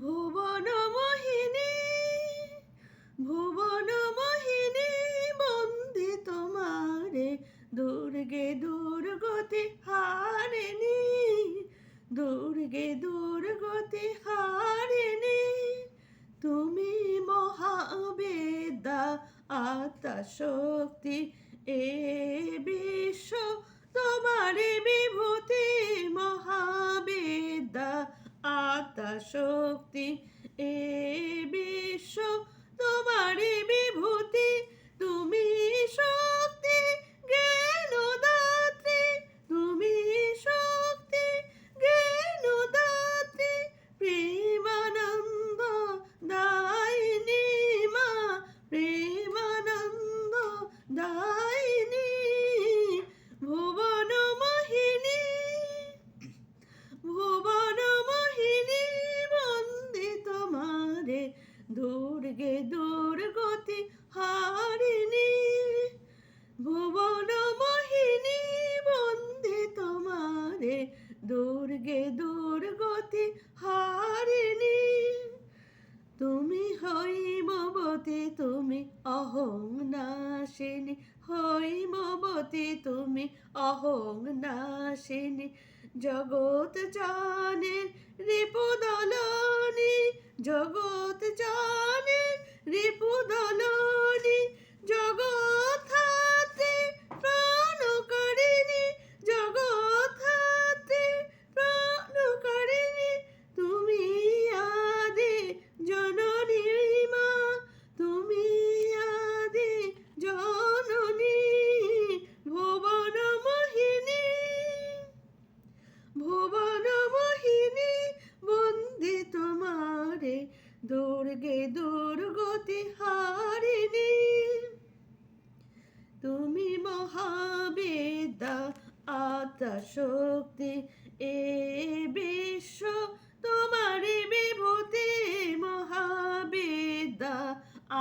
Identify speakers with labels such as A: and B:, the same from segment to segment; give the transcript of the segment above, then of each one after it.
A: ভুবন মোহিনী ভুবন মোহিনী, বন্দি তোমারে। দুর্গে দুর্গতি হারিনি, দুর্গে দুর্গতি হারিনি। তুমি মহাবেদা আত্মা শক্তি এ বিশ্ব তোমারে আত্মা শক্তি এ অহং নাশিনী হৈমবতী তুমি অহং নাশিনী। জগৎ জানের রিপুদলনী জগৎ জানের আত্মা শক্তি এ বিশ্ব তোমারি বিভূতি মহাবিদ্যা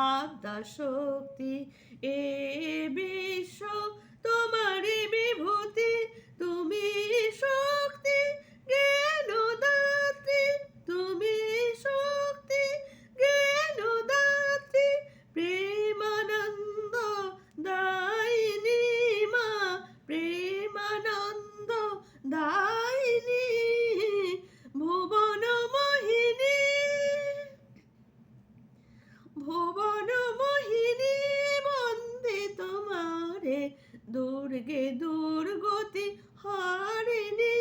A: আদা শক্তি এ বিশ্ব ভুবন মোহিনী বন্দে তোমারে। দুর্গে দুর্গতি হারিনি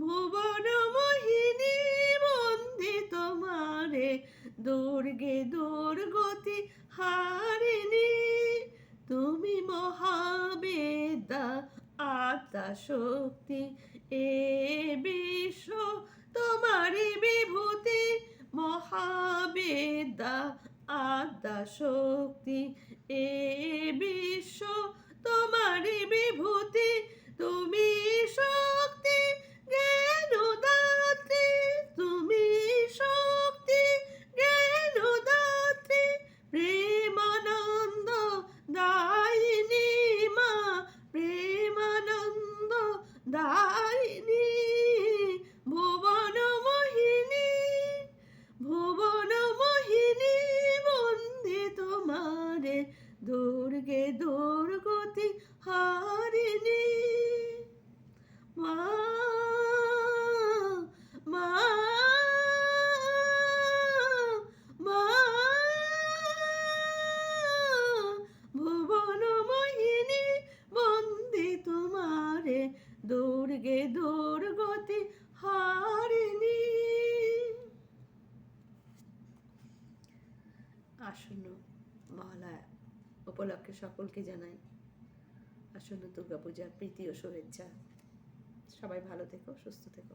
A: ভুবন মোহিনী বন্দে তোমারে। দুর্গে দুর্গতি হারিনি তুমি মহাবেদা, আত্মা শক্তি। এ বিশ্ব তোমারি বিভূতি মহাবেদা আত্মা শক্তি এ বিশ্ব দুর্গতি হারিনি। আসন্ন মহালয়া উপলক্ষে সকলকে জানাই আসন্ন দুর্গাপূজার প্রীতি ও শুভেচ্ছা। সবাই ভালো থেকো, সুস্থ থেকো।